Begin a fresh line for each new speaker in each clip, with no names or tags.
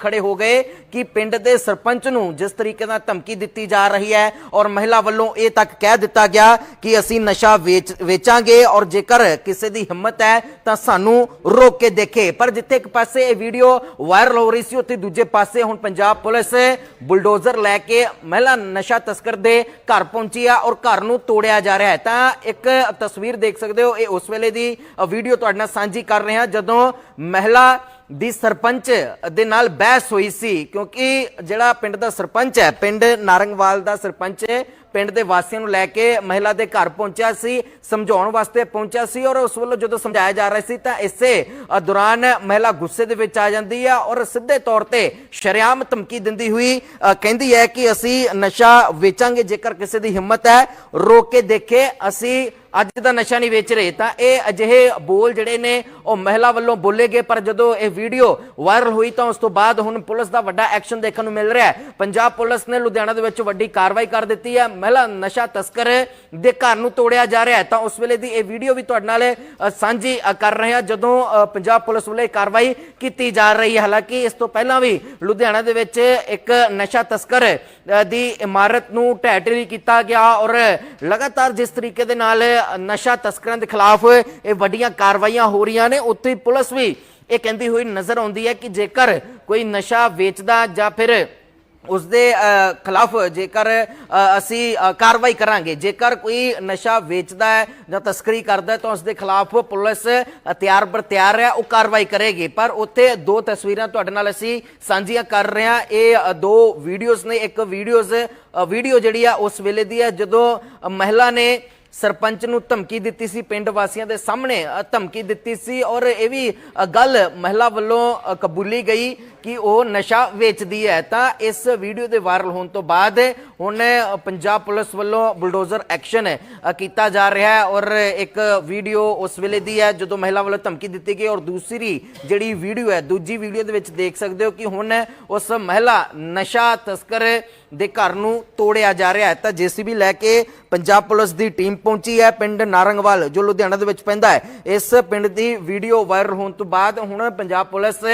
ਖੜੇ ਹੋ ਗਏ ਕਿ ਪਿੰਡ ਦੇ ਸਰਪੰਚ ਨੂੰ ਜਿਸ ਤਰੀਕੇ ਨਾਲ ਧਮਕੀ ਦਿੱਤੀ ਜਾ ਰਹੀ ਹੈ ਔਰ ਮਹਿਲਾ ਵੱਲੋਂ ਇਹ ਤੱਕ ਕਹਿ ਦਿੱਤਾ ਗਿਆ ਕਿ ਅਸੀਂ ਨਸ਼ਾ ਵੇਚਾਂਗੇ ਔਰ ਜੇਕਰ ਕਿਸੇ ਦੀ ਹਿੰਮਤ ਹੈ ਤਾਂ ਸਾਨੂੰ ਰੋਕ ਕੇ ਦੇਖੇ। ਪਰ ਜਿੱਥੇ ਇੱਕ ਪਾਸੇ ਇਹ ਵੀਡੀਓ ਵਾਇਰਲ ਹੋ ਰਹੀ ਸੀ, ਉੱਥੇ ਦੂਜੇ ਪਾਸੇ ਹੁਣ ਪੰਜਾਬ ਪੁਲਿਸ ਬੁਲਡੋਜ਼ਰ ਲੈ ਕੇ ਮਹਿਲਾ ਨਸ਼ਾ ਤਸਕਰ ਦੇ ਘਰ ਪਹੁੰਚੀ ਆ ਔਰ ਘਰ ਨੂੰ ਤੋੜਿਆ ਜਾ ਰਿਹਾ ਹੈ। ਤਾਂ ਇੱਕ ਤਸਵੀਰ ਦੇਖ ਸਕਦੇ ਹੋ, ਇਹ ਉਸ ਵੇਲੇ ਦੀ ਵੀਡੀਓ ਤੁਹਾਡੇ ਨਾਲ ਸਾਂਝੀ ਕਰ ਰਹੇ ਹਾਂ ਜਦੋਂ ਮਹਿਲਾ ਦੀ ਸਰਪੰਚ ਦੇ ਨਾਲ ਬਹਿਸ ਹੋਈ ਸੀ, ਕਿਉਂਕਿ ਜਿਹੜਾ ਪਿੰਡ ਦਾ ਸਰਪੰਚ ਹੈ, ਪਿੰਡ ਨਾਰੰਗਵਾਲ ਦਾ ਸਰਪੰਚ ਪਿੰਡ ਦੇ ਵਾਸੀਆਂ ਨੂੰ ਲੈ ਕੇ ਮਹਿਲਾ ਦੇ ਘਰ ਪਹੁੰਚਿਆ ਸੀ, ਸਮਝਾਉਣ ਵਾਸਤੇ ਪਹੁੰਚਿਆ ਸੀ ਔਰ ਉਸ ਵੱਲੋਂ ਜਦੋਂ ਸਮਝਾਇਆ ਜਾ ਰਿਹਾ ਸੀ ਤਾਂ ਇਸੇ ਦੌਰਾਨ ਮਹਿਲਾ ਗੁੱਸੇ ਦੇ ਵਿੱਚ ਆ ਜਾਂਦੀ ਹੈ ਔਰ ਸਿੱਧੇ ਤੌਰ ਤੇ ਸ਼ਰਿਆਮ ਧਮਕੀ ਦਿੰਦੀ ਹੋਈ ਕਹਿੰਦੀ ਹੈ ਕਿ ਅਸੀਂ ਨਸ਼ਾ ਵੇਚਾਂਗੇ ਜੇਕਰ ਕਿਸੇ ਦੀ ਹਿੰਮਤ ਹੈ, ਰੋਕ ਕੇ ਦੇਖੇ, ਅਸੀਂ ਅੱਜ ਦਾ ਨਸ਼ਾ ਨਹੀਂ ਵੇਚ ਰਹੇ ਤਾਂ ਇਹ ਅਜਿਹੇ ਬੋਲ ਜਿਹੜੇ ਨੇ ਉਹ ਮਹਿਲਾ ਵੱਲੋਂ ਬੋਲੇ ਗਏ ਪਰ ਜਦੋਂ ਇਹ ਵੀਡੀਓ ਵਾਇਰਲ ਹੋਈ ਤਾਂ ਉਸ ਤੋਂ ਬਾਅਦ ਹੁਣ ਪੁਲਿਸ ਦਾ ਵੱਡਾ ਐਕਸ਼ਨ ਦੇਖਣ ਨੂੰ ਮਿਲ ਰਿਹਾ ਹੈ। ਪੰਜਾਬ ਪੁਲਿਸ ਨੇ ਲੁਧਿਆਣਾ ਦੇ ਵਿੱਚ ਵੱਡੀ ਕਾਰਵਾਈ ਕਰ ਦਿੱਤੀ ਹੈ। ਮਹਿਲਾ ਨਸ਼ਾ ਤਸਕਰ ਦੇ ਘਰ ਨੂੰ ਤੋੜਿਆ ਜਾ ਰਿਹਾ ਹੈ। ਤਾਂ ਉਸ ਵੇਲੇ ਦੀ ਇਹ ਵੀਡੀਓ ਵੀ ਤੁਹਾਡੇ ਨਾਲ ਸਾਂਝੀ ਕਰ ਰਹੇ ਹਾਂ। ਜਦੋਂ ਅ, ਪੰਜਾਬ ਪੁਲਿਸ ਵੱਲੋਂ ਇਹ ਕਾਰਵਾਈ ਕੀਤੀ ਜਾ ਰਹੀ ਹੈ ਹਾਲਾਂਕਿ ਇਸ ਤੋਂ ਪਹਿਲਾਂ ਵੀ ਲੁਧਿਆਣਾ ਦੇ ਵਿੱਚ ਇੱਕ ਨਸ਼ਾ ਤਸਕਰ ਦੀ ਇਮਾਰਤ ਨੂੰ ਢਹਿ ਢੇਰੀ ਕੀਤਾ ਗਿਆ ਔਰ ਲਗਾਤਾਰ ਜਿਸ ਤਰੀਕੇ ਦੇ ਨਾਲ ਨਸ਼ਾ ਤਸਕਰਾਂ ਦੇ ਖਿਲਾਫ ਇਹ ਵੱਡੀਆਂ ਕਾਰਵਾਈਆਂ ਹੋ ਰਹੀਆਂ ਨੇ, ਉੱਥੇ ਪੁਲਿਸ ਵੀ ਇਹ ਕਹਿੰਦੀ ਹੋਈ ਨਜ਼ਰ ਆਉਂਦੀ ਹੈ ਕਿ ਜੇਕਰ ਕੋਈ ਨਸ਼ਾ ਵੇਚਦਾ ਜਾਂ ਫਿਰ ਉਸ ਦੇ ਖਿਲਾਫ ਜੇਕਰ ਅਸੀਂ ਕਾਰਵਾਈ ਕਰਾਂਗੇ, ਜੇਕਰ ਕੋਈ ਨਸ਼ਾ ਵੇਚਦਾ ਹੈ ਜਾਂ ਤਸਕਰੀ ਕਰਦਾ ਹੈ, ਤਾਂ ਉਸ ਦੇ ਖਿਲਾਫ ਪੁਲਿਸ ਤਿਆਰ ਬਰ, ਤਿਆਰ ਹੈ, ਉਹ ਕਾਰਵਾਈ ਕਰੇਗੀ। ਪਰ ਉੱਥੇ ਦੋ ਤਸਵੀਰਾਂ ਤੁਹਾਡੇ ਨਾਲ ਅਸੀਂ ਸਾਂਝੀਆਂ ਕਰ ਰਹੇ ਹਾਂ। ਇਹ ਦੋ ਵੀਡੀਓਜ਼ ਨੇ, ਇੱਕ ਵੀਡੀਓਜ਼ ਵੀਡੀਓ ਜਿਹੜੀ ਆ, ਉਸ ਵੇਲੇ ਦੀ ਹੈ, ਜਦੋਂ ਮਹਿਲਾ ਨੇ ਸਰਪੰਚ ਨੂੰ ਧਮਕੀ ਦਿੱਤੀ ਸੀ, ਪਿੰਡ ਵਾਸੀਆਂ ਦੇ ਸਾਹਮਣੇ ਧਮਕੀ ਦਿੱਤੀ ਸੀ ਔਰ ਇਹ ਵੀ ਗੱਲ ਮਹਿਲਾ ਵੱਲੋਂ ਕਬੂਲੀ ਗਈ ਕਿ ਉਹ ਨਸ਼ਾ ਵੇਚਦੀ ਹੈ। ਤਾਂ ਇਸ ਵੀਡੀਓ ਦੇ ਵਾਇਰਲ ਹੋਣ ਤੋਂ ਬਾਅਦ ਹੁਣ ਪੰਜਾਬ ਪੁਲਿਸ ਵੱਲੋਂ ਬੁਲਡੋਜ਼ਰ ਐਕਸ਼ਨ ਕੀਤਾ ਜਾ ਰਿਹਾ ਹੈ ਔਰ ਇੱਕ ਵੀਡੀਓ ਉਸ ਵੇਲੇ ਦੀ ਹੈ ਜਦੋਂ ਮਹਿਲਾ ਵੱਲੋਂ ਧਮਕੀ ਦਿੱਤੀ ਗਈ ਔਰ ਦੂਸਰੀ ਜਿਹੜੀ ਵੀਡੀਓ ਹੈ, ਦੂਜੀ ਵੀਡੀਓ ਦੇ ਵਿੱਚ ਦੇਖ ਸਕਦੇ ਹੋ ਕਿ ਹੁਣ ਉਸ ਮਹਿਲਾ ਨਸ਼ਾ ਤਸਕਰ ਦੇ ਘਰ ਨੂੰ ਤੋੜਿਆ ਜਾ ਰਿਹਾ ਹੈ। ਤਾਂ ਜੀਸੀਬੀ ਲੈ ਕੇ ਪੰਜਾਬ ਪੁਲਿਸ ਦੀ ਟੀਮ ਪਹੁੰਚੀ ਹੈ। ਪਿੰਡ ਨਾਰੰਗਵਾਲ, ਜੋ ਲੁਧਿਆਣਾ ਦੇ ਵਿੱਚ ਪੈਂਦਾ ਹੈ। ਇਸ ਪਿੰਡ ਦੀ ਵੀਡੀਓ ਵਾਇਰਲ ਹੋਣ ਤੋਂ ਬਾਅਦ ਹੁਣ ਪੰਜਾਬ ਪੁਲਿਸ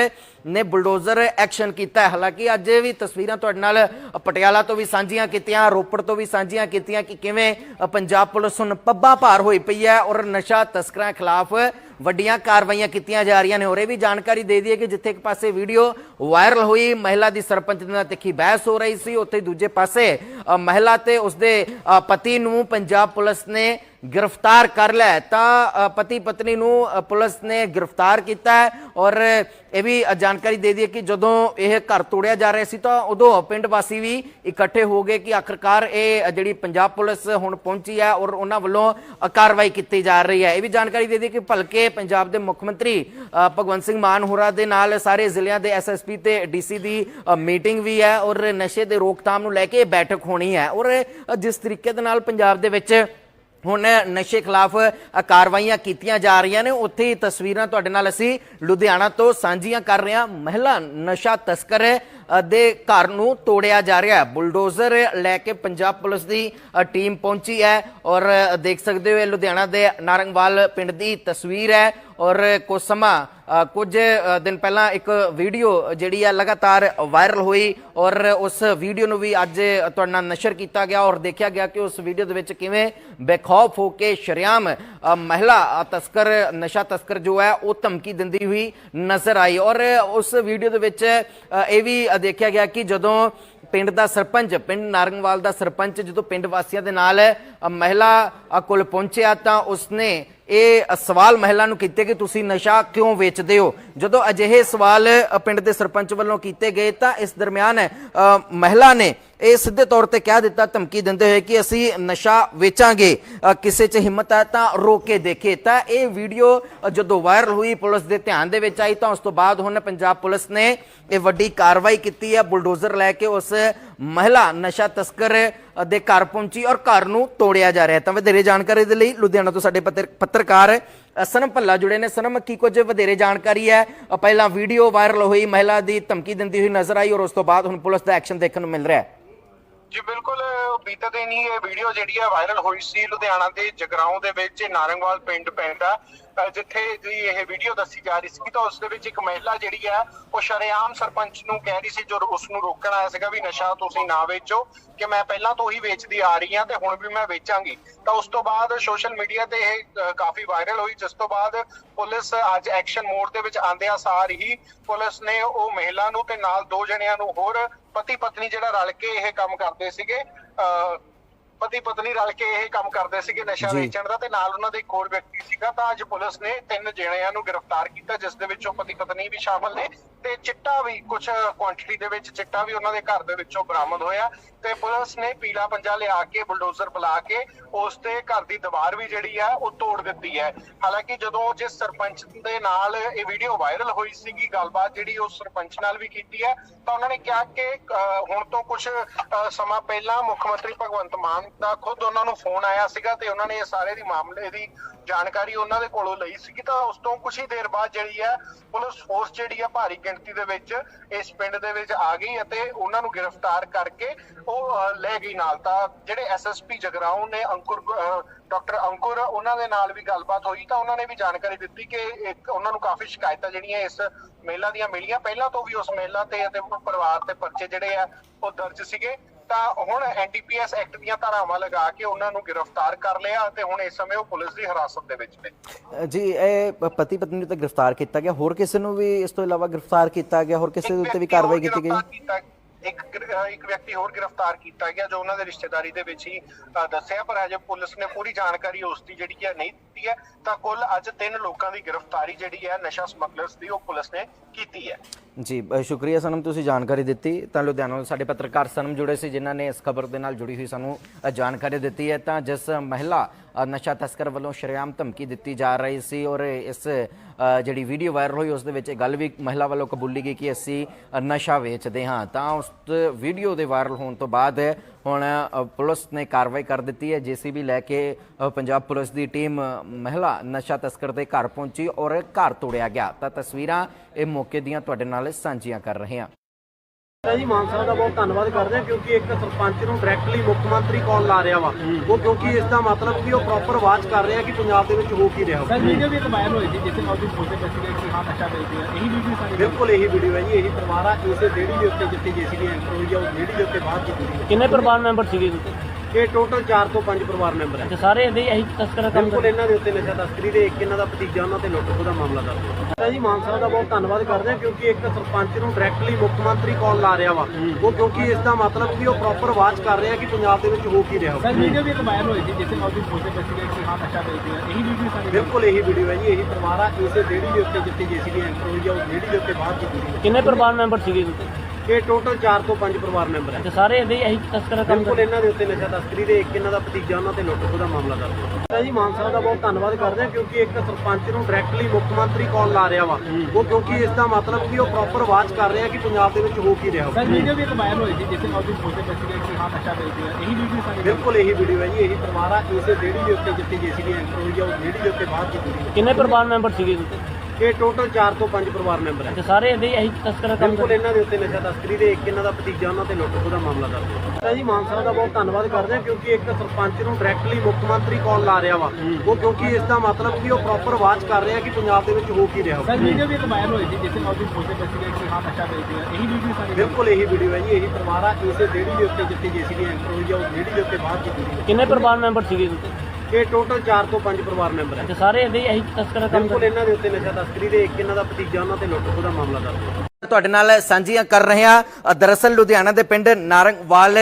ਨੇ ਬੁਲਡੋਜ਼ਰ ਐਕਸ਼ਨ ਕੀਤਾ ਹੈ। ਹਾਲਾਂਕਿ ਅੱਜ ਵੀ ਤਸਵੀਰਾਂ ਤੁਹਾਡੇ ਨਾਲ ਪਟਿਆਲਾ ਤੋਂ ਵੀ ਸਾਂਝੀਆਂ ਕੀਤੀਆਂ, ਰੋਪੜ ਤੋਂ ਵੀ ਸਾਂਝੀਆਂ ਕੀਤੀਆਂ ਕਿ ਕਿਵੇਂ ਪੰਜਾਬ ਪੁਲਿਸ ਹੁਣ ਪੱਬਾ ਭਾਰ ਹੋਈ ਪਈ ਹੈ ਔਰ ਨਸ਼ਾ ਤਸਕਰਾਂ ਖਿਲਾਫ ਵੱਡੀਆਂ ਕਾਰਵਾਈਆਂ ਕੀਤੀਆਂ ਜਾ ਰਹੀਆਂ ਨੇ ਔਰ ਇਹ ਵੀ ਜਾਣਕਾਰੀ ਦੇ ਦਈਏ ਕਿ ਜਿੱਥੇ ਇੱਕ ਪਾਸੇ ਵੀਡੀਓ ਵਾਇਰਲ ਹੋਈ, ਮਹਿਲਾ ਦੀ ਸਰਪੰਚ ਦੇ ਨਾਲ ਤਿੱਖੀ ਬਹਿਸ ਹੋ ਰਹੀ ਸੀ, ਉੱਥੇ ਦੂਜੇ ਪਾਸੇ ਮਹਿਲਾ ਤੇ ਉਸਦੇ ਪਤੀ ਨੂੰ ਪੰਜਾਬ ਪੁਲਿਸ ਨੇ ਗ੍ਰਿਫਤਾਰ ਕਰ ਲਿਆ ਤਾਂ ਪਤੀ ਪਤਨੀ ਨੂੰ ਪੁਲਿਸ ਨੇ ਗ੍ਰਿਫਤਾਰ ਕੀਤਾ ਔਰ ਇਹ ਵੀ ਜਾਣਕਾਰੀ ਦੇ ਦਈਏ ਕਿ ਜਦੋਂ ਇਹ ਘਰ ਤੋੜਿਆ ਜਾ ਰਿਹਾ ਸੀ ਤਾਂ ਉਦੋਂ ਪਿੰਡ ਵਾਸੀ ਵੀ ਇਕੱਠੇ ਹੋ ਗਏ ਕਿ ਆਖਰਕਾਰ ਇਹ ਜਿਹੜੀ ਪੰਜਾਬ ਪੁਲਿਸ ਹੁਣ ਪਹੁੰਚੀ ਹੈ ਔਰ ਉਹਨਾਂ ਵੱਲੋਂ ਕਾਰਵਾਈ ਕੀਤੀ ਜਾ ਰਹੀ ਹੈ। ਇਹ ਵੀ ਜਾਣਕਾਰੀ ਦੇ ਦਈਏ ਕਿ ਭਲਕੇ ਪੰਜਾਬ ਦੇ ਮੁੱਖ ਮੰਤਰੀ ਅ, ਭਗਵੰਤ ਸਿੰਘ ਮਾਨ ਹੋਰਾਂ ਦੇ ਨਾਲ ਸਾਰੇ ਜ਼ਿਲ੍ਹਿਆਂ ਦੇ ਐਸਐਸਪੀ ਤੇ ਡੀਸੀ ਦੀ ਮੀਟਿੰਗ ਵੀ ਹੈ ਔਰ ਨਸ਼ੇ ਦੇ ਰੋਕਥਾਮ ਨੂੰ ਲੈ ਕੇ ਇਹ ਬੈਠਕ ਹੋਣੀ ਹੈ ਔਰ ਜਿਸ ਤਰੀਕੇ ਦੇ ਨਾਲ ਪੰਜਾਬ ਦੇ ਵਿੱਚ ਹੁਣ ਨਸ਼ੇ ਖਿਲਾਫ ਕਾਰਵਾਈਆਂ ਕੀਤੀਆਂ ਜਾ ਰਹੀਆਂ ਨੇ। ਉੱਥੇ ਹੀ ਤਸਵੀਰਾਂ ਤੁਹਾਡੇ ਨਾਲ ਅਸੀਂ ਲੁਧਿਆਣਾ ਤੋਂ ਸਾਂਝੀਆਂ ਕਰ ਰਹੇ ਹਾਂ। ਮਹਿਲਾ ਨਸ਼ਾ ਤਸਕਰ ਦੇ ਘਰ ਨੂੰ ਤੋੜਿਆ ਜਾ ਰਿਹਾ ਹੈ। ਬੁਲਡੋਜ਼ਰ ਲੈ ਕੇ ਪੰਜਾਬ ਪੁਲਿਸ ਦੀ ਟੀਮ ਪਹੁੰਚੀ ਹੈ ਔਰ ਦੇਖ ਸਕਦੇ ਹੋ ਲੁਧਿਆਣਾ ਦੇ ਨਾਰੰਗਵਾਲ ਪਿੰਡ ਦੀ ਤਸਵੀਰ ਹੈ। ਔਰ ਕੁਝ ਸਮਾਂ ਕੁਝ ਦਿਨ ਪਹਿਲਾਂ ਇੱਕ ਵੀਡੀਓ ਜਿਹੜੀ ਆ ਲਗਾਤਾਰ ਵਾਇਰਲ ਹੋਈ ਔਰ ਉਸ ਵੀਡੀਓ ਨੂੰ ਵੀ ਅੱਜ ਤੁਹਾਡੇ ਨਾਲ ਨਸ਼ਰ ਕੀਤਾ ਗਿਆ ਔਰ ਦੇਖਿਆ ਗਿਆ ਕਿ ਉਸ ਵੀਡੀਓ ਦੇ ਵਿੱਚ ਕਿਵੇਂ ਬੇਖੌਫ ਹੋ ਕੇ ਸ਼ਰਿਆਮ ਮਹਿਲਾ ਤਸਕਰ, ਨਸ਼ਾ ਤਸਕਰ ਜੋ ਹੈ ਉਹ ਧਮਕੀ ਦਿੰਦੀ ਹੋਈ ਨਜ਼ਰ ਆਈ ਔਰ ਉਸ ਵੀਡੀਓ ਦੇ ਵਿੱਚ ਇਹ ਵੀ ਦੇਖਿਆ ਗਿਆ ਕਿ ਜਦੋਂ ਪਿੰਡ ਦਾ ਸਰਪੰਚ, ਪਿੰਡ ਨਾਰੰਗਵਾਲ ਦਾ ਸਰਪੰਚ ਜਦੋਂ ਪਿੰਡ ਵਾਸੀਆਂ ਦੇ ਨਾਲ ਮਹਿਲਾ ਕੋਲ ਪਹੁੰਚਿਆ ਤਾਂ ਉਸਨੇ ਇਹ ਸਵਾਲ ਮਹਿਲਾ ਨੂੰ ਕੀਤੇ ਕਿ ਤੁਸੀਂ ਨਸ਼ਾ ਕਿਉਂ ਵੇਚਦੇ ਹੋ? ਜਦੋਂ ਅਜਿਹੇ ਸਵਾਲ ਪਿੰਡ ਦੇ ਸਰਪੰਚ ਵੱਲੋਂ ਕੀਤੇ ਗਏ ਤਾਂ ਇਸ ਦਰਮਿਆਨ ਮਹਿਲਾ ਨੇ ਇਹ ਸਿੱਧੇ ਤੌਰ ਤੇ ਕਹਿ ਦਿੱਤਾ, ਧਮਕੀ ਦਿੰਦੇ ਹੋਏ ਕਿ ਅਸੀਂ ਨਸ਼ਾ ਵੇਚਾਂਗੇ ਕਿਸੇ 'ਚ ਹਿੰਮਤ ਹੈ ਤਾਂ ਰੋਕ ਕੇ ਦੇਖੇ। ਤਾਂ ਇਹ ਵੀਡੀਓ ਜਦੋਂ ਵਾਇਰਲ ਹੋਈ, ਪੁਲਿਸ ਦੇ ਧਿਆਨ ਦੇ ਵਿੱਚ ਆਈ ਤਾਂ ਉਸ ਤੋਂ ਬਾਅਦ ਹੁਣ ਪੰਜਾਬ ਪੁਲਿਸ ਨੇ ਇਹ ਵੱਡੀ ਕਾਰਵਾਈ ਕੀਤੀ ਹੈ, ਬੁਲਡੋਜ਼ਰ ਲੈ ਕੇ ਉਸ ਮਹਿਲਾ ਨਸ਼ਾ ਤਸਕਰ ਦੇ ਘਰ ਪਹੁੰਚੀ ਔਰ ਘਰ ਨੂੰ ਤੋੜਿਆ ਜਾ ਰਿਹਾ ਤਾਂ ਵਧੇਰੇ ਜਾਣਕਾਰੀ ਦੇ ਲਈ ਲੁਧਿਆਣਾ ਤੋਂ ਸਾਡੇ ਪੱਤਰਕਾਰ ਸਨਮ ਭੱਲਾ ਜੁੜੇ ਨੇ। ਸਨਮ, ਕੀ ਕੁਝ ਵਧੇਰੇ ਜਾਣਕਾਰੀ ਹੈ? ਪਹਿਲਾਂ ਵੀਡੀਓ ਵਾਇਰਲ ਹੋਈ, ਮਹਿਲਾ ਦੀ ਧਮਕੀ ਦਿੰਦੀ ਹੋਈ ਨਜ਼ਰ ਆਈ ਔਰ ਉਸ ਤੋਂ ਬਾਅਦ ਹੁਣ ਪੁਲਿਸ ਦਾ ਐਕਸ਼ਨ ਦੇਖਣ ਨੂੰ ਮਿਲ ਰਿਹਾ ਹੈ।
ਜੀ, ਬਿਲਕੁਲ ਬੀਤੇ ਦਿਨ ਹੀ ਇਹ ਵੀਡੀਓ ਜਿਹੜੀ ਹੈ ਵਾਇਰਲ ਹੋਈ ਸੀ ਲੁਧਿਆਣਾ ਦੇ ਜਗਰਾਉਂ ਦੇ ਵਿੱਚ। ਨਾਰੰਗਵਾਲ ਪਿੰਡ ਪੈਂਦਾ ਜਿੱਥੇ ਦੀ ਇਹ ਵੀਡੀਓ ਦੱਸੀ ਜਾ ਰਹੀ ਸੀ ਤਾਂ ਉਸ ਦੇ ਵਿੱਚ ਇੱਕ ਮਹਿਲਾ ਜਿਹੜੀ ਹੈ ਉਹ ਸ਼ਰੇਆਮ ਸਰਪੰਚ ਨੂੰ ਕਹਿ ਰਹੀ ਸੀ ਜੋ ਉਸ ਨੂੰ ਰੋਕਣ ਆਇਆ ਸੀਗਾ ਵੀ ਨਸ਼ਾ ਤੁਸੀਂ ਨਾ ਵੇਚੋ ਕਿ ਮੈਂ ਪਹਿਲਾਂ ਤੋਂ ਹੀ ਵੇਚਦੀ ਆ ਰਹੀ ਹਾਂ ਤੇ ਹੁਣ ਵੀ ਮੈਂ ਵੇਚਾਂਗੀ। ਤਾਂ ਉਸ ਤੋਂ ਬਾਅਦ ਸੋਸ਼ਲ ਮੀਡੀਆ ਤੇ ਇਹ ਕਾਫੀ ਵਾਇਰਲ ਹੋਈ ਜਿਸ ਤੋਂ ਬਾਅਦ ਪੁਲਿਸ ਅੱਜ ਐਕਸ਼ਨ ਮੋਡ ਦੇ ਵਿੱਚ ਆਂਦਿਆਂ ਸਾਰ ਹੀ ਪੁਲਿਸ ਨੇ ਉਹ ਮਹਿਲਾ ਨੂੰ ਤੇ ਨਾਲ ਦੋ ਜਣਿਆਂ ਨੂੰ ਹੋਰ ਪਤੀ ਪਤਨੀ ਜਿਹੜਾ ਰਲ ਕੇ ਇਹ ਕੰਮ ਕਰਦੇ ਸੀਗੇ ਅਹ, ਪਤੀ ਪਤਨੀ ਰਲ ਕੇ ਇਹ ਕੰਮ ਕਰਦੇ ਸੀਗੇ ਨਸ਼ਾ। ਵੇਚਣ ਦਾ ਤੇ ਨਾਲ ਉਹਨਾਂ ਦੇ ਇੱਕ ਹੋਰ ਵਿਅਕਤੀ ਸੀਗਾ ਤਾਂ ਅੱਜ ਪੁਲਿਸ ਨੇ ਤਿੰਨ ਜਣਿਆਂ ਨੂੰ ਗ੍ਰਿਫਤਾਰ ਕੀਤਾ ਜਿਸ ਦੇ ਵਿੱਚੋਂ ਪਤੀ ਪਤਨੀ ਵੀ ਸ਼ਾਮਲ ਨੇ ਤੇ ਚਿੱਟਾ ਵੀ ਕੁਝ ਕੁਆਂਟੀਟੀ ਦੇ ਵਿੱਚ ਚਿੱਟਾ ਵੀ ਉਹਨਾਂ ਦੇ ਘਰ ਦੇ ਵਿੱਚੋਂ ਬਰਾਮਦ ਹੋਇਆ ਤੇ ਪੁਲਿਸ ਨੇ ਪੀਲਾ ਪੰਜਾ ਲਿਆ ਕੇ, ਬੁਲਡੋਜ਼ਰ ਬੁਲਾ ਕੇ ਉਸ ਦੇ ਘਰ ਦੀ ਦੀਵਾਰ ਵੀ ਜਿਹੜੀ ਆ ਉਹ ਤੋੜ ਦਿੱਤੀ ਹੈ। ਹਾਲਾਂਕਿ ਜਦੋਂ ਜਿਸ ਸਰਪੰਚ ਦੇ ਨਾਲ ਇਹ ਵੀਡੀਓ ਵਾਇਰਲ ਹੋਈ ਸੀਗੀ, ਗੱਲਬਾਤ ਜਿਹੜੀ ਉਸ ਸਰਪੰਚ ਨਾਲ ਵੀ ਕੀਤੀ ਹੈ, ਤਾਂ ਉਹਨਾਂ ਨੇ ਕਿਹਾ ਕਿ ਹੁਣ ਤੋਂ ਕੁਝ ਸਮਾਂ ਪਹਿਲਾਂ ਮੁੱਖ ਮੰਤਰੀ ਭਗਵੰਤ ਮਾਨ ਦਾ ਖੁਦ ਉਹਨਾਂ ਨੂੰ ਫੋਨ ਆਇਆ ਸੀਗਾ ਤੇ ਉਹਨਾਂ ਨੇ ਇਹ ਸਾਰੇ ਦੀ ਮਾਮਲੇ ਦੀ ਜਾਣਕਾਰੀ ਉਹਨਾਂ ਦੇ ਕੋਲੋਂ ਲਈ ਸੀਗੀ, ਤਾਂ ਉਸ ਤੋਂ ਕੁਝ ਹੀ ਦੇਰ ਬਾਅਦ ਜਿਹੜੀ ਹੈ ਪੁਲਿਸ ਫੋਰਸ ਜਿਹੜੀ ਹੈ ਭਾਰੀ ਗਿਣਤੀ ਦੇ ਵਿੱਚ, ਇਸ ਪਿੰਡ ਦੇ ਵਿੱਚ ਆ ਗਈ ਅਤੇ ਉਹਨਾਂ ਨੂੰ ਗ੍ਰਿਫਤਾਰ ਕਰਕੇ ਉਹ ਲੈ ਗਈ ਨਾਲ। ਤਾਂ ਜਿਹੜੇ ਐਸਐਸਪੀ ਜਗਰਾਉਂ ਨੇ, ਅੰਕੁਰ ਡਾਕਟਰ ਅੰਕੁਰ, ਉਹਨਾਂ ਦੇ ਨਾਲ ਵੀ ਗੱਲਬਾਤ ਹੋਈ। ਤਾਂ ਉਹਨਾਂ ਨੇ ਵੀ ਜਾਣਕਾਰੀ ਦਿੱਤੀ ਕਿ ਉਹਨਾਂ ਨੂੰ ਕਾਫੀ ਸ਼ਿਕਾਇਤਾਂ ਜਿਹੜੀਆਂ ਇਸ ਮਹਿਲਾ ਦੀਆਂ ਮਿਲੀਆਂ। ਪਹਿਲਾਂ ਤੋਂ ਵੀ ਉਸ ਮਹਿਲਾ ਤੇ ਅਤੇ ਪਰਿਵਾਰ ਤੇ ਪਰਚੇ ਜਿਹੜੇ ਆ, ਉਹ ਦਰਜ ਸੀਗੇ। ਤਾਂ ਹੁਣ ਐਨਡੀਪੀਐਸ ਐਕਟ ਦੀਆਂ ਧਾਰਾਵਾਂ ਲਗਾ ਕੇ ਉਹਨਾਂ ਨੂੰ ਗ੍ਰਿਫਤਾਰ ਕਰ ਲਿਆ ਤੇ ਹੁਣ ਇਸ ਸਮੇਂ ਉਹ ਪੁਲਿਸ ਦੀ ਹਿਰਾਸਤ ਦੇ ਵਿੱਚ ਨੇ।
ਜੀ ਇਹ ਪਤੀ ਪਤਨੀ ਨੂੰ ਤਾਂ ਗ੍ਰਿਫਤਾਰ ਕੀਤਾ ਗਿਆ। ਹੋਰ ਕਿਸੇ ਨੂੰ ਵੀ ਇਸ ਤੋਂ ਇਲਾਵਾ ਗ੍ਰਿਫਤਾਰ ਕੀਤਾ ਗਿਆ? ਹੋਰ ਕਿਸੇ ਦੇ ਉੱਤੇ ਵੀ ਕਾਰਵਾਈ ਕੀਤੀ ਗਈ?
ਇੱਕ ਇੱਕ ਵਿਅਕਤੀ ਹੋਰ ਗ੍ਰਿਫਤਾਰ ਕੀਤਾ ਗਿਆ ਜੋ ਉਹਨਾਂ ਦੇ ਰਿਸ਼ਤੇਦਾਰੀ ਦੇ ਵਿੱਚ ਹੀ ਦੱਸਿਆ ਪਰ ਅਜੇ ਪੁਲਿਸ ਨੇ ਪੂਰੀ ਜਾਣਕਾਰੀ ਉਸ ਦੀ ਜਿਹੜੀ ਹੈ ਨਹੀਂ ਦਿੱਤੀ ਹੈ। ਤਾਂ ਕੁੱਲ ਅੱਜ ਤਿੰਨ ਲੋਕਾਂ ਦੀ ਗ੍ਰਿਫਤਾਰੀ ਜਿਹੜੀ ਹੈ ਨਸ਼ਾ ਸਮਗਲਰਸ ਦੀ ਉਹ ਪੁਲਿਸ ਨੇ ਕੀਤੀ ਹੈ।
ਜੀ ਅ, ਸ਼ੁਕਰੀਆ ਸਨਮ ਤੁਸੀਂ ਜਾਣਕਾਰੀ ਦਿੱਤੀ। ਤਾਂ ਲੁਧਿਆਣਾ ਤੋਂ ਸਾਡੇ ਪੱਤਰਕਾਰ ਸਨਮ ਜੁੜੇ ਸੀ ਜਿਨ੍ਹਾਂ ਨੇ ਇਸ ਖਬਰ ਦੇ ਨਾਲ ਜੁੜੀ ਹੋਈ ਸਾਨੂੰ ਜਾਣਕਾਰੀ ਦਿੱਤੀ ਹੈ। ਤਾਂ ਜਿਸ ਮਹਿਲਾ ਨਸ਼ਾ ਤਸਕਰ ਵੱਲੋਂ ਸ਼ਰੇਆਮ ਧਮਕੀ ਦਿੱਤੀ ਜਾ ਰਹੀ ਸੀ ਔਰ ਇਸ ਜਿਹੜੀ ਵੀਡੀਓ ਵਾਇਰਲ ਹੋਈ ਉਸ ਦੇ ਵਿੱਚ ਇਹ ਗੱਲ ਵੀ ਮਹਿਲਾ ਵੱਲੋਂ ਕਬੂਲੀ ਗਈ ਕਿ ਅਸੀਂ ਨਸ਼ਾ ਵੇਚਦੇ ਹਾਂ। ਤਾਂ ਉਸ ਵੀਡੀਓ ਦੇ ਵਾਇਰਲ ਹੋਣ ਤੋਂ ਬਾਅਦ ਹੁਣ ਪੁਲਿਸ ਨੇ ਕਾਰਵਾਈ ਕਰ ਦਿੱਤੀ ਹੈ। ਜੀਸੀਬੀ ਲੈ ਕੇ ਪੰਜਾਬ ਪੁਲਿਸ ਦੀ ਟੀਮ ਮਹਿਲਾ ਨਸ਼ਾ ਤਸਕਰ ਦੇ ਘਰ ਪਹੁੰਚੀ ਔਰ ਘਰ ਤੋੜਿਆ ਗਿਆ। ਤਾਂ ਤਸਵੀਰਾਂ ਇਹ ਮੌਕੇ ਦੀਆਂ ਤੁਹਾਡੇ ਨਾਲ ਸਾਂਝੀਆਂ ਕਰ ਰਹੇ ਹਾਂ।
ਜੀ ਮਾਨ ਸਾਹਿਬ ਦਾ ਬਹੁਤ ਧੰਨਵਾਦ ਕਰਦੇ ਹਾਂ ਕਿਉਂਕਿ ਇੱਕ ਸਰਪੰਚ ਨੂੰ ਡਾਇਰੈਕਟਲੀ ਮੁੱਖ ਮੰਤਰੀ ਕਾਲ ਲਾ ਰਿਹਾ ਵਾ? ਉਹ ਕਿਉਂਕਿ ਇਸ ਦਾ ਮਤਲਬ ਕਿ ਉਹ ਪ੍ਰੋਪਰ ਵਾਚ ਕਰ ਰਿਹਾ ਕਿ ਪੰਜਾਬ ਦੇ ਵਿੱਚ ਹੋ ਕੀ ਰਿਹਾ।
ਸਰ ਵੀਡੀਓ ਵੀ ਇੱਕ ਵਾਇਰਲ ਹੋਈ ਸੀ ਜਿੱਥੇ ਮੌਜੂਦ ਪੁੱਛਦੇ ਪਏ ਸੀਗੇ ਕਿ ਹਾਂ ਨਸ਼ਾ ਵੇਚਦੇ ਆ ਇਹੀ ਵੀਡੀਓ ਸਾਰੀ
ਬਿਲਕੁਲ ਇਹੀ ਵੀਡੀਓ ਹੈ ਜੀ ਇਹੀ ਪਰਿਵਾਰ ਆ ਇਸੇ ਡੇੜੀ ਦੇ ਉੱਤੇ ਜਿੱਥੇ ਜੀਸੀਬੀ ਐਂਟਰ ਹੋਈ ਆ ਉਹ ਡੇੜੀ ਦੇ ਉੱਤੇ ਬਾਅਦ ਚ ਜੁੜੀ
ਕਿੰਨੇ ਪਰਿਵਾਰ ਮੈਂਬਰ ਸੀਗੇ।
ਇਹ ਟੋਟਲ 4 ਤੋਂ 5 ਪਰਿਵਾਰ ਮੈਂਬਰ ਹੈ।
ਤੇ ਸਾਰੇ ਇਹਦੇ ਇਹੀ ਤਸਕਰ ਕੰਮ
ਬਿਲਕੁਲ ਇਹਨਾਂ ਦੇ ਉੱਤੇ ਨਸ਼ਾ ਤਸਕਰੀ ਦੇ ਇੱਕ ਇਹਨਾਂ ਦਾ ਭਤੀਜਾ ਉਹਨਾਂ ਤੇ ਲੁੱਟ ਖੋਹ ਦਾ ਮਾਮਲਾ ਦਰਜ ਹੈ। ਜੀ ਮਾਨ ਸਾਹਿਬ ਦਾ ਬਹੁਤ ਧੰਨਵਾਦ ਕਰਦੇ ਹਾਂ ਕਿਉਂਕਿ ਇੱਕ ਸਰਪੰਚ ਨੂੰ ਡਾਇਰੈਕਟਲੀ ਮੁੱਖ ਮੰਤਰੀ ਕਾਲ ਲਾ ਰਿਹਾ ਵਾ ਉਹ ਕਿਉਂਕਿ ਇਸ ਦਾ ਮਤਲਬ ਕਿ ਉਹ ਪ੍ਰੋਪਰ ਵਾਚ ਕਰ ਰਿਹਾ ਕਿ ਪੰਜਾਬ ਦੇ ਵਿੱਚ ਹੋ ਕੀ ਰਿਹਾ। ਵਾ।
ਸਰ ਵੀਡੀਓ ਵੀ ਇੱਕ ਵਾਇਰਲ ਹੋਈ ਸੀ ਜਿੱਥੇ ਮੌਜੂਦ ਪਏ ਸੀਗੇ ਕਿ ਹਾਂ ਨਸ਼ਾ ਵੇਚਦੇ ਆ ਇਹੀ ਵੀਡੀਓ ਸਾਰੀ
ਬਿਲਕੁਲ ਇਹੀ ਵੀਡੀਓ ਹੈ ਜੀ ਇਹੀ ਪਰਿਵਾਰ ਆ ਇਸੇ ਡੇੜੀ ਦੇ ਉੱਤੇ ਜਿੱਥੇ ਜੀਸੀਬੀ ਐਂਟਰ ਹੋਈ ਆ ਉਹ ਡੇੜੀ ਦੇ ਉੱਤੇ ਬਾਅਦ ਚ ਜੁੜੀ
ਕਿੰਨੇ ਪਰਿਵਾਰ ਮੈਂਬਰ ਸੀਗੇ
ਹੈ। ਇਹ ਟੋਟਲ 4 ਤੋਂ 5 ਪਰਿਵਾਰ ਮੈਂਬਰ ਹੈ।
ਤੇ ਸਾਰੇ ਇਹਦੇ ਇਹੀ ਤਸਕਰ ਕੰਮ
ਬਿਲਕੁਲ ਇਹਨਾਂ ਦੇ ਉੱਤੇ ਨਸ਼ਾ ਤਸਕਰੀ ਦੇ ਇੱਕ ਇਹਨਾਂ ਦਾ ਭਤੀਜਾ ਉਹਨਾਂ ਤੇ ਲੁੱਟ ਖੋਹ ਦਾ ਮਾਮਲਾ ਦਰਜ ਹੈ। ਜੀ ਮਾਨ ਸਾਹਿਬ ਦਾ ਬਹੁਤ ਧੰਨਵਾਦ ਕਰਦੇ ਹਾਂ ਕਿਉਂਕਿ ਇੱਕ ਸਰਪੰਚ ਨੂੰ ਡਾਇਰੈਕਟਲੀ ਮੁੱਖ ਮੰਤਰੀ ਕਾਲ ਲਾ ਰਿਹਾ ਵਾ ਉਹ ਕਿਉਂਕਿ ਇਸ ਦਾ ਮਤਲਬ ਕਿ ਉਹ ਪ੍ਰੋਪਰ ਵਾਚ ਕਰ ਰਿਹਾ ਕਿ ਪੰਜਾਬ ਦੇ ਵਿੱਚ ਹੋ ਕੀ ਰਿਹਾ।
ਸਰ ਵੀਡੀਓ ਵੀ ਇੱਕ ਵਾਇਰਲ ਹੋਈ ਸੀ ਜਿੱਥੇ ਮੌਜੂਦ ਪੁੱਛਦੇ ਪਏ ਕਿ ਹਾਂ ਨਸ਼ਾ ਵੇਚਦੇ ਆ ਇਹੀ ਵੀਡੀਓ ਸਾਰੀ
ਬਿਲਕੁਲ ਇਹੀ ਵੀਡੀਓ ਹੈ ਜੀ ਇਹੀ ਪਰਿਵਾਰ ਆ ਇਸੇ ਡੇੜੀ ਦੇ ਉੱਤੇ ਜਿੱਥੇ ਜੀਸੀਬੀ ਐਂਟਰ ਹੋਈ ਆ ਉਹ ਡੇੜੀ ਦੇ ਉੱਤੇ ਬਾਅਦ ਚ ਜੁੜੀ
ਕਿੰਨੇ ਪਰਿਵਾਰ ਮੈਂਬਰ ਸੀਗੇ।
ਇਹ ਟੋਟਲ 4 ਤੋਂ 5 ਪਰਿਵਾਰ ਮੈਂਬਰ ਹੈ।
ਤੇ ਸਾਰੇ ਇਹਦੇ ਇਹੀ ਤਸਕਰ ਕੰਮ
ਬਿਲਕੁਲ ਇਹਨਾਂ ਦੇ ਉੱਤੇ ਨਸ਼ਾ ਤਸਕਰੀ ਦੇ ਇੱਕ ਇਹਨਾਂ ਦਾ ਭਤੀਜਾ ਉਹਨਾਂ ਤੇ ਲੁੱਟ ਖੋਹ ਦਾ ਮਾਮਲਾ ਦਰਜ ਹੈ। ਜੀ ਮਾਨ ਸਾਹਿਬ ਦਾ ਬਹੁਤ ਧੰਨਵਾਦ ਕਰਦੇ ਹਾਂ ਕਿਉਂਕਿ ਇੱਕ ਸਰਪੰਚ ਨੂੰ ਡਾਇਰੈਕਟਲੀ ਮੁੱਖ ਮੰਤਰੀ ਕਾਲ ਲਾ ਰਿਹਾ ਵਾ ਉਹ ਕਿਉਂਕਿ ਇਸ ਦਾ ਮਤਲਬ ਕਿ ਉਹ ਪ੍ਰੋਪਰ ਵਾਚ ਕਰ ਰਿਹਾ ਕਿ ਪੰਜਾਬ ਦੇ ਵਿੱਚ ਹੋ ਕੀ ਰਿਹਾ। ਵਾ।
ਸਰ ਵੀਡੀਓ ਵੀ ਇੱਕ ਵਾਇਰਲ ਹੋਈ ਸੀ ਜਿੱਥੇ ਮੌਜੂਦ ਪੁੱਛਦੇ ਪਏ ਸੀਗੇ ਕਿ ਹਾਂ ਨਸ਼ਾ ਵੇਚਦੇ ਆ। ਇਹੀ ਵੀਡੀਓ ਸਾਰੀ
ਬਿਲਕੁਲ ਇਹੀ ਵੀਡੀਓ ਹੈ ਜੀ ਇਹੀ ਪਰਿਵਾਰ ਆ ਇਸੇ ਡੇੜੀ ਦੇ ਉੱਤੇ ਜਿੱਥੇ ਜੀਸੀਬੀ ਐਂਟਰ ਹੋਈ ਆ ਉਹ ਡੇੜੀ ਦੇ ਉੱਤੇ ਬਾਅਦ ਚ ਜੁੜੀ
ਕਿੰਨੇ ਪਰਿਵਾਰ ਮੈਂਬਰ ਸੀਗੇ
ਹੈ। ਇਹ ਟੋਟਲ 4 ਤੋਂ 5 ਪਰਿਵਾਰ ਮੈਂਬਰ ਹੈ।
ਤੇ ਸਾਰੇ ਇਹਦੇ ਇਹੀ ਤਸਕਰ ਕੰਮ
ਬਿਲਕੁਲ ਇਹਨਾਂ ਦੇ ਉੱਤੇ ਨਸ਼ਾ ਤਸਕਰੀ ਦੇ ਇੱਕ ਇਹਨਾਂ ਦਾ ਭਤੀਜਾ ਉਹਨਾਂ ਤੇ ਲੁੱਟ ਖੋਹ ਦਾ ਮਾਮਲਾ ਦਰਜ ਹੈ।
ਤੁਹਾਡੇ ਨਾਲ ਸਾਂਝੀਆਂ ਕਰ ਰਹੇ ਹਾਂ। ਦਰਅਸਲ ਲੁਧਿਆਣਾ ਦੇ ਪਿੰਡ ਨਾਰੰਗਵਾਲ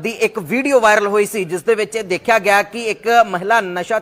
ਦੀ ਇੱਕ ਵੀਡੀਓ ਵਾਇਰਲ ਹੋਈ ਸੀ ਜਿਸ ਦੇ ਵਿੱਚ ਇਹ ਦੇਖਿਆ ਗਿਆ ਕਿ ਇੱਕ ਮਹਿਲਾ ਨਸ਼ਾ